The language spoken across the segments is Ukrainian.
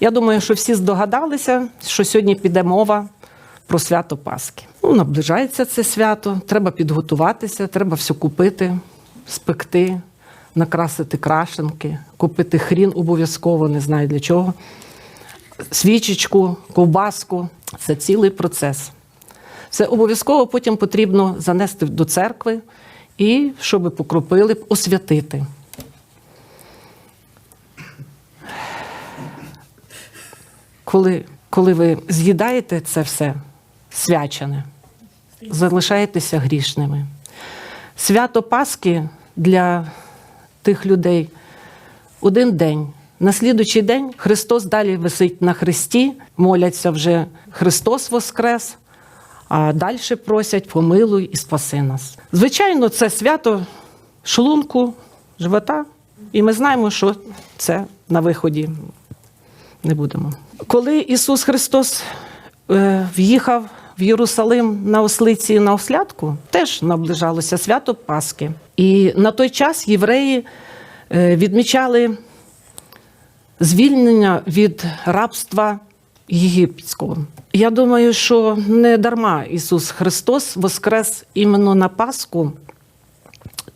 Я думаю, що всі здогадалися, що сьогодні піде мова про свято Пасхи. Ну, наближається це свято, треба підготуватися, треба все купити, спекти, накрасити крашенки, купити хрін обов'язково, не знаю для чого. Свічечку, ковбаску це цілий процес. Це обов'язково потім потрібно занести до церкви і щоб покропили, освятити. Коли, коли ви з'їдаєте це все свячене, залишаєтеся грішними. Свято Пасхи для тих людей один день. На слідучий день Христос далі висить на хресті, моляться вже Христос Воскрес, а далі просять помилуй і спаси нас. Звичайно, це свято шлунку, живота, і ми знаємо, що це на виході не будемо. Коли Ісус Христос е, в'їхав в Єрусалим на ослиці на ослядку, теж наближалося свято Пасхи. І на той час євреї е, відмічали звільнення від рабства єгипетського. Я думаю, що не дарма Ісус Христос воскрес іменно на Пасху,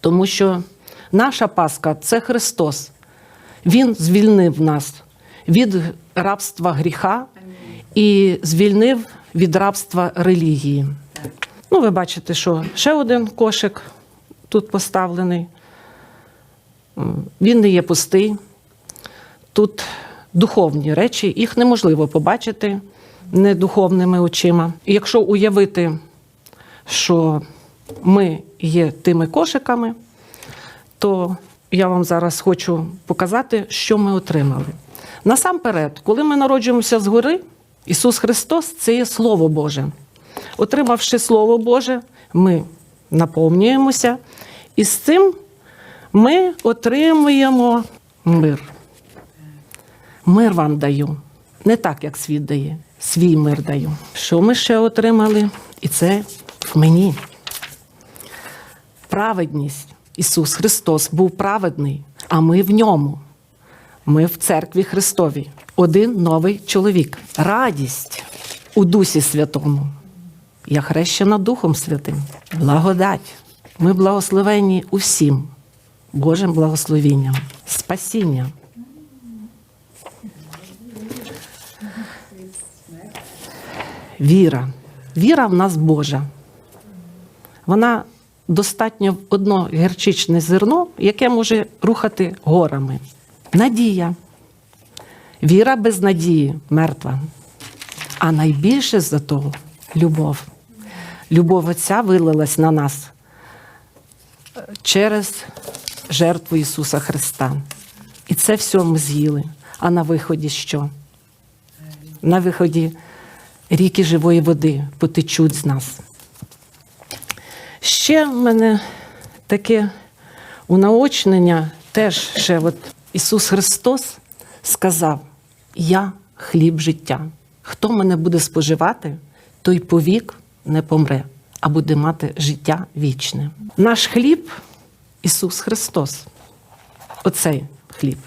тому що наша Пасха це Христос. Він звільнив нас від рабства гріха і звільнив від рабства релігії. Ну, ви бачите, що ще один кошик тут поставлений. Він не є пустий. Тут духовні речі, їх неможливо побачити не духовними очима. І якщо уявити, що ми є тими кошиками, то я вам зараз хочу показати, що ми отримали. Насамперед, коли ми народжуємося згори, Ісус Христос це є Слово Боже. Отримавши Слово Боже, ми наповнюємося, і з цим ми отримуємо мир. Мир вам даю. Не так, як світ дає. Свій мир даю. Що ми ще отримали? І це в мені. Праведність. Ісус Христос був праведний, а ми в ньому. Ми в церкві Христовій. Один новий чоловік. Радість у Дусі Святому. Я хрещена Духом Святим. Благодать. Ми благословені усім Божим благословінням, спасіння. Віра. Віра в нас Божа. Вона достатньо одно гірчичне зерно, яке може рухати горами. Надія. Віра без надії мертва. А найбільше за того любов. Любов Отця вилилась на нас е, через жертву Ісуса Христа. І це все ми з'їли. А на виході що? На виході ріки живої води потечуть з нас. Ще в мене таке унаочнення, теж ще от Ісус Христос сказав: Я хліб життя. Хто мене буде споживати, той повік не помре, а буде мати життя вічне. Наш хліб Ісус Христос. Оцей хліб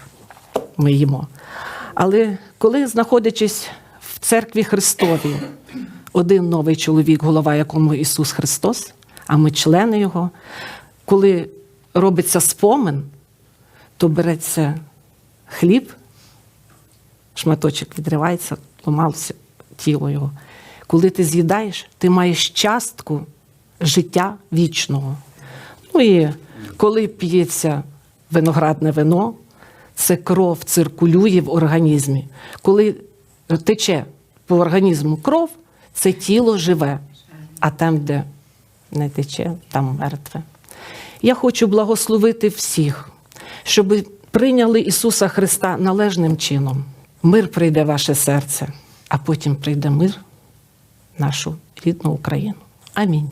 ми їмо. Але коли, знаходячись в церкві Христовій, один новий чоловік, голова якому Ісус Христос, а ми члени Його, коли робиться спомин, то береться хліб, шматочок відривається, ламалося тіло його. Коли ти з'їдаєш, ти маєш частку життя вічного. Ну і коли п'ється виноградне вино, це кров циркулює в організмі. Коли тече по організму кров, це тіло живе, а там, де не тече, там мертве. Я хочу благословити всіх, щоб прийняли Ісуса Христа належним чином. Мир прийде в ваше серце, а потім прийде мир нашу рідну Україну. Амінь.